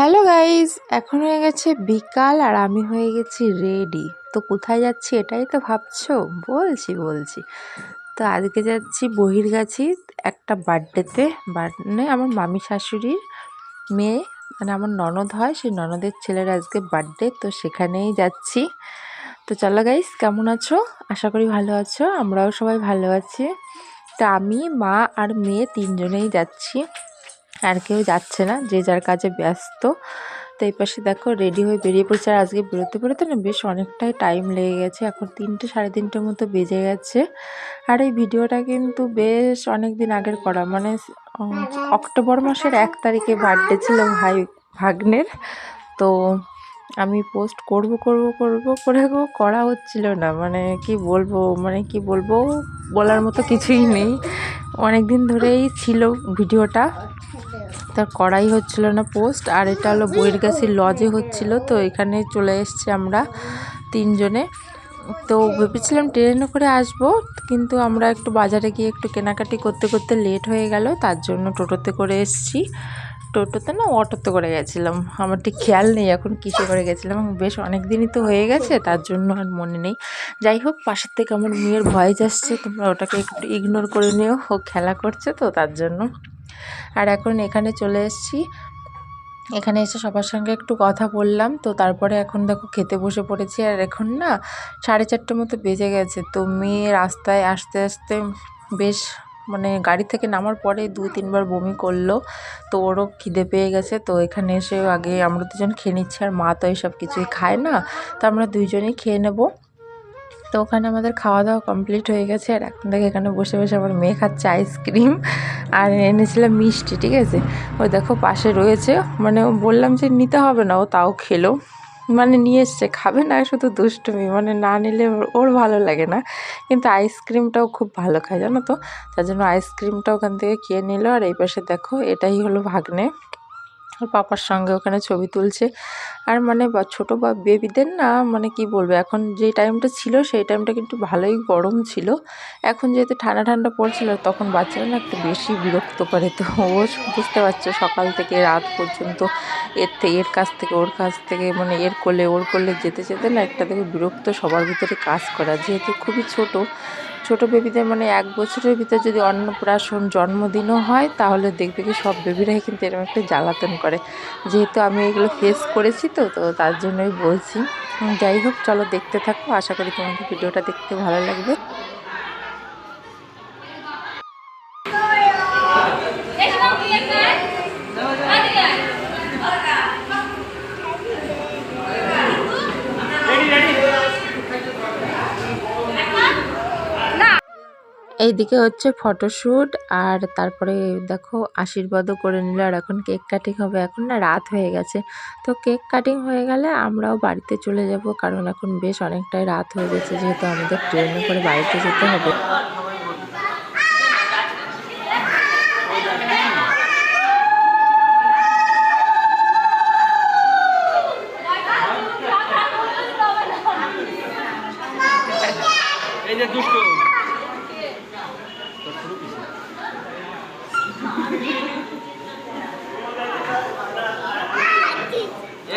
Hello guys এখন হয়ে গেছে বিকাল আর আমি হয়ে গেছি রেডি। তো কোথায় যাচ্ছি এটাই তো ভাবছ? বলছি বলছি। তো আজকে যাচ্ছি বহিরগাছি একটা বার্থডেতে মানে আমার মামি শাশুড়ির মেয়ে মানে আমার ননদ হয়, সেই ননদের ছেলের আজকে বার্থডে, তো সেখানেই যাচ্ছি। তো চলো গাইজ কেমন আছো? আশা করি ভালো আছো, আমরাও সবাই ভালো আছি। তো আমি, মা আর মেয়ে তিনজনেই যাচ্ছি। আর কেউ যাচ্ছে না, যে যার কাজে ব্যস্ত। তো এই পাশে দেখো রেডি হয়ে বেরিয়ে পড়ছে। আর আজকে বেরোতে বেরোতে না বেশ অনেকটাই টাইম লেগে গেছে। এখন তিনটে সাড়ে তিনটের মতো বেজে গেছে। আর এই ভিডিওটা কিন্তু বেশ অনেক দিন আগের করা। মানে অক্টোবর মাসের এক তারিখে বার্থডে ছিল ভাই, ভাগ্নের। তো আমি পোস্ট করব করব করব, করে করা হচ্ছিল না। মানে কি বলব মানে কি বলব বলার মতো কিছুই নেই। অনেক দিন ধরেই ছিল ভিডিওটা তার করাই হচ্ছিল না পোস্ট, আর এটা হলো বইয়ের গাছের লজে হচ্ছিল, তো এখানে চলে এসছি আমরা তিনজনে। তো ভেবেছিলাম ট্রেনে করে আসব, কিন্তু আমরা একটু বাজারে গিয়ে একটু কেনাকাটি করতে করতে লেট হয়ে গেল, তার জন্য টোটোতে করে এসছি। টোটোতে না অটোতে করে গেছিলাম, আমার ঠিক খেয়াল নেই এখন কিসে করে গেছিলাম, বেশ অনেক দিনই তো হয়ে গেছে, তার জন্য আর মনে নেই। যাই হোক, পাশের থেকে আমার মেয়ের ভয়েস আসছে, তোমরা ওটাকে একটু ইগনোর করে নিও, ও খেলা করছে তো তার জন্য। আর এখন এখানে চলে এসেছি। এখানে এসে সবার সঙ্গে একটু কথা বললাম। তো তারপরে এখন দেখো খেতে বসে পড়েছি। আর এখন না সাড়ে চারটের মতো বেজে গেছে। তো মেয়ে রাস্তায় আসতে আসতে বেশ মানে গাড়ি থেকে নামার পরে দুই তিনবার বমি করল। তো ওরও খিদে পেয়ে গেছে। তো এখানে এসে আগে আমরা দুজন খেয়ে নিচ্ছি। আর মা তো এইসব কিছুই খায় না। তো আমরা দুইজনেই খেয়ে নেব। তো ওখানে আমাদের খাওয়া দাওয়া কমপ্লিট হয়ে গেছে আর এখন দেখে এখানে বসে বসে আমার মেয়ে খাচ্ছে আইসক্রিম আর এনেছিলাম মিষ্টি, ঠিক আছে? ওই দেখো পাশে রয়েছে মানে বললাম যে নিতে হবে না, ও তাও খেলো। মানে নিয়ে এসছে, খাবে না, শুধু দুষ্টুমি মানে না নিলে ওর ভালো লাগে না। কিন্তু আইসক্রিমটাও খুব ভালো খায়, জানো তো? তার জন্য আইসক্রিমটা ওখান থেকে খেয়ে নিল আর এই পাশে দেখো, এটাই হলো ভাগ্নে। পাপার সঙ্গে ওখানে ছবি তুলছে। আর মানে ছোটো বা বেবিদের না মানে কি বলব, এখন যে টাইমটা ছিল সেই টাইমটা কিন্তু ভালোই গরম ছিল। এখন যেহেতু ঠান্ডা ঠান্ডা পড়ছিল, তখন বাচ্চারা না একটু বেশি বিরক্ত করে। তো ও বুঝতে পারছ সকাল থেকে রাত পর্যন্ত এর থেকে এর কাছ থেকে, ওর কাছ থেকে মানে এর কোলে, ওর কোলে যেতে যেতে না একটা থেকে বিরক্ত সবার ভিতরে কাজ করা। যেহেতু খুবই ছোট ছোট বেবিদের মানে এক বছরের ভিতরে যদি অন্নপ্রাশন জন্মদিনও হয়, তাহলে দেখবে কি সব বেবিরাই কিন্তু এরকম একটা জ্বালাতন করে। যেহেতু আমি এগুলো ফেস করেছি তো তো তার জন্যই বলছি। যাই হোক, চলো দেখতে থাকো। আশা করি তোমাদের ভিডিওটা দেখতে ভালো লাগবে। এইদিকে হচ্ছে ফটোশ্যুট আর তারপরে দেখো আশীর্বাদও করে নিল আর এখন কেক কাটিং হবে। এখন না রাত হয়ে গেছে। তো কেক কাটিং হয়ে গেলে আমরাও বাড়িতে চলে যাব কারণ এখন বেশ অনেকটাই রাত হয়ে গেছে যেহেতু আমাদের ট্রেনে করে বাড়িতে যেতে হবে।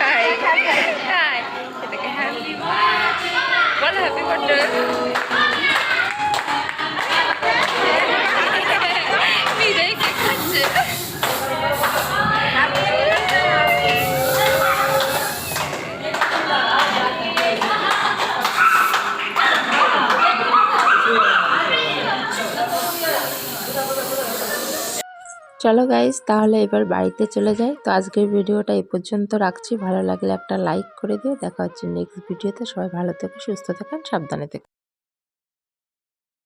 তাই তাই এটাকে হ্যাপি বল হ্যাপি বার্থডে চলো গাইজ তাহলে এবার বাড়িতে চলে যাই। তো আজকের ভিডিওটা এ পর্যন্ত রাখছি। ভালো লাগলে একটা লাইক করে দিও। দেখা হচ্ছে নেক্সট ভিডিওতে সবাই ভালো থেকো, সুস্থ থাকেন সাবধানে থেকো।